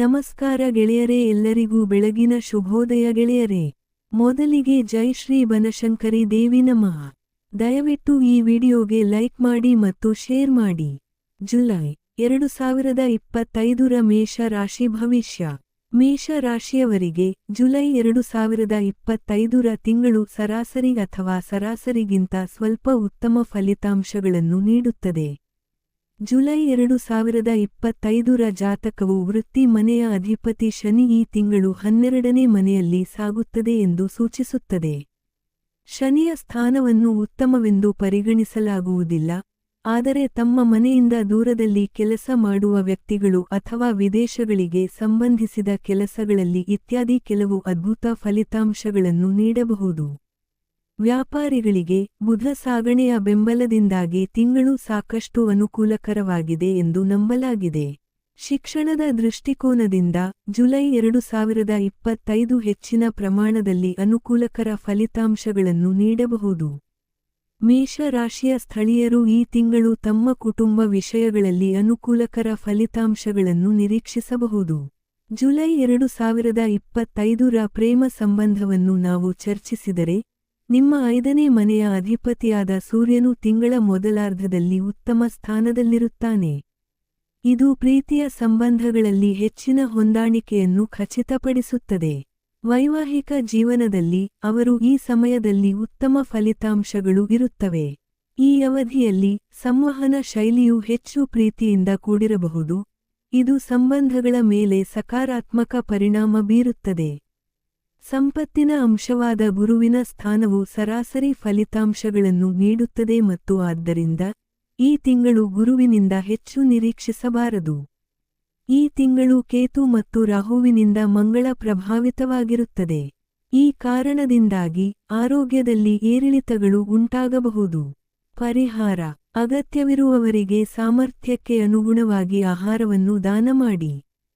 ನಮಸ್ಕಾರ ಗೆಳೆಯರೇ ಎಲ್ಲರಿಗೂ ಬೆಳಗಿನ ಶುಭೋದಯ ಗೆಳೆಯರೇ. ಮೊದಲಿಗೆ ಜೈ ಶ್ರೀ ಬನಶಂಕರಿ ದೇವಿ ನಮಃ. ದಯವಿಟ್ಟು ಈ ವಿಡಿಯೋಗೆ ಲೈಕ್ ಮಾಡಿ ಮತ್ತು ಶೇರ್ ಮಾಡಿ. ಜುಲೈ ಎರಡು ಸಾವಿರದ ಇಪ್ಪತ್ತೈದರ ಮೇಷ ರಾಶಿ ಭವಿಷ್ಯ. ಮೇಷ ರಾಶಿಯವರಿಗೆ ಜುಲೈ ಎರಡು ಸಾವಿರದ ಇಪ್ಪತ್ತೈದರ ತಿಂಗಳು ಸರಾಸರಿ ಅಥವಾ ಸರಾಸರಿಗಿಂತ ಸ್ವಲ್ಪ ಉತ್ತಮ ಫಲಿತಾಂಶಗಳನ್ನು ನೀಡುತ್ತದೆ. ಜುಲೈ ಎರಡು ಸಾವಿರದ ಇಪ್ಪತ್ತೈದರ ಜಾತಕವು ವೃತ್ತಿ ಮನೆಯ ಅಧಿಪತಿ ಶನಿ ಈ ತಿಂಗಳು ಹನ್ನೆರಡನೇ ಮನೆಯಲ್ಲಿ ಸಾಗುತ್ತದೆ ಎಂದು ಸೂಚಿಸುತ್ತದೆ. ಶನಿಯ ಸ್ಥಾನವನ್ನು ಉತ್ತಮವೆಂದು ಪರಿಗಣಿಸಲಾಗುವುದಿಲ್ಲ. ಆದರೆ ತಮ್ಮ ಮನೆಯಿಂದ ದೂರದಲ್ಲಿ ಕೆಲಸ ಮಾಡುವ ವ್ಯಕ್ತಿಗಳು ಅಥವಾ ವಿದೇಶಗಳಿಗೆ ಸಂಬಂಧಿಸಿದ ಕೆಲಸಗಳಲ್ಲಿ ಇತ್ಯಾದಿ ಕೆಲವು ಅದ್ಭುತ ಫಲಿತಾಂಶಗಳನ್ನು ನೀಡಬಹುದು. ವ್ಯಾಪಾರಿಗಳಿಗೆ ಬುಧ ಸಾಗಣೆಯ ಬೆಂಬಲದಿಂದಾಗಿ ತಿಂಗಳು ಸಾಕಷ್ಟು ಅನುಕೂಲಕರವಾಗಿದೆ ಎಂದು ನಂಬಲಾಗಿದೆ. ಶಿಕ್ಷಣದ ದೃಷ್ಟಿಕೋನದಿಂದ ಜುಲೈ ಎರಡು ಸಾವಿರದ ಇಪ್ಪತ್ತೈದು ಹೆಚ್ಚಿನ ಪ್ರಮಾಣದಲ್ಲಿ ಅನುಕೂಲಕರ ಫಲಿತಾಂಶಗಳನ್ನು ನೀಡಬಹುದು. ಮೇಷ ರಾಶಿಯ ಸ್ಥಳೀಯರು ಈ ತಿಂಗಳು ತಮ್ಮ ಕುಟುಂಬ ವಿಷಯಗಳಲ್ಲಿ ಅನುಕೂಲಕರ ಫಲಿತಾಂಶಗಳನ್ನು ನಿರೀಕ್ಷಿಸಬಹುದು. ಜುಲೈ ಎರಡು ಸಾವಿರದ ಇಪ್ಪತ್ತೈದರ ಪ್ರೇಮ ಸಂಬಂಧವನ್ನು ನಾವು ಚರ್ಚಿಸಿದರೆ ನಿಮ್ಮ ಐದನೇ ಮನೆಯ ಅಧಿಪತಿಯಾದ ಸೂರ್ಯನು ತಿಂಗಳ ಮೊದಲಾರ್ಧದಲ್ಲಿ ಉತ್ತಮ ಸ್ಥಾನದಲ್ಲಿರುತ್ತಾನೆ. ಇದು ಪ್ರೀತಿಯ ಸಂಬಂಧಗಳಲ್ಲಿ ಹೆಚ್ಚಿನ ಹೊಂದಾಣಿಕೆಯನ್ನು ಖಚಿತಪಡಿಸುತ್ತದೆ. ವೈವಾಹಿಕ ಜೀವನದಲ್ಲಿ ಅವರು ಈ ಸಮಯದಲ್ಲಿ ಉತ್ತಮ ಫಲಿತಾಂಶಗಳು ಇರುತ್ತವೆ. ಈ ಅವಧಿಯಲ್ಲಿ ಸಂವಹನ ಶೈಲಿಯು ಹೆಚ್ಚು ಪ್ರೀತಿಯಿಂದ ಕೂಡಿರಬಹುದು. ಇದು ಸಂಬಂಧಗಳ ಮೇಲೆ ಸಕಾರಾತ್ಮಕ ಪರಿಣಾಮ ಬೀರುತ್ತದೆ. ಸಂಪತ್ತಿನ ಅಂಶವಾದ ಗುರುವಿನ ಸ್ಥಾನವು ಸರಾಸರಿ ಫಲಿತಾಂಶಗಳನ್ನು ನೀಡುತ್ತದೆ ಮತ್ತು ಆದ್ದರಿಂದ ಈ ತಿಂಗಳು ಗುರುವಿನಿಂದ ಹೆಚ್ಚು ನಿರೀಕ್ಷಿಸಬಾರದು. ಈ ತಿಂಗಳು ಕೇತು ಮತ್ತು ರಾಹುವಿನಿಂದ ಮಂಗಳ ಪ್ರಭಾವಿತವಾಗಿರುತ್ತದೆ. ಈ ಕಾರಣದಿಂದಾಗಿ ಆರೋಗ್ಯದಲ್ಲಿ ಏರಿಳಿತಗಳು ಉಂಟಾಗಬಹುದು. ಪರಿಹಾರ, ಅಗತ್ಯವಿರುವವರಿಗೆ ಸಾಮರ್ಥ್ಯಕ್ಕೆ ಅನುಗುಣವಾಗಿ ಆಹಾರವನ್ನು ದಾನ ಮಾಡಿ.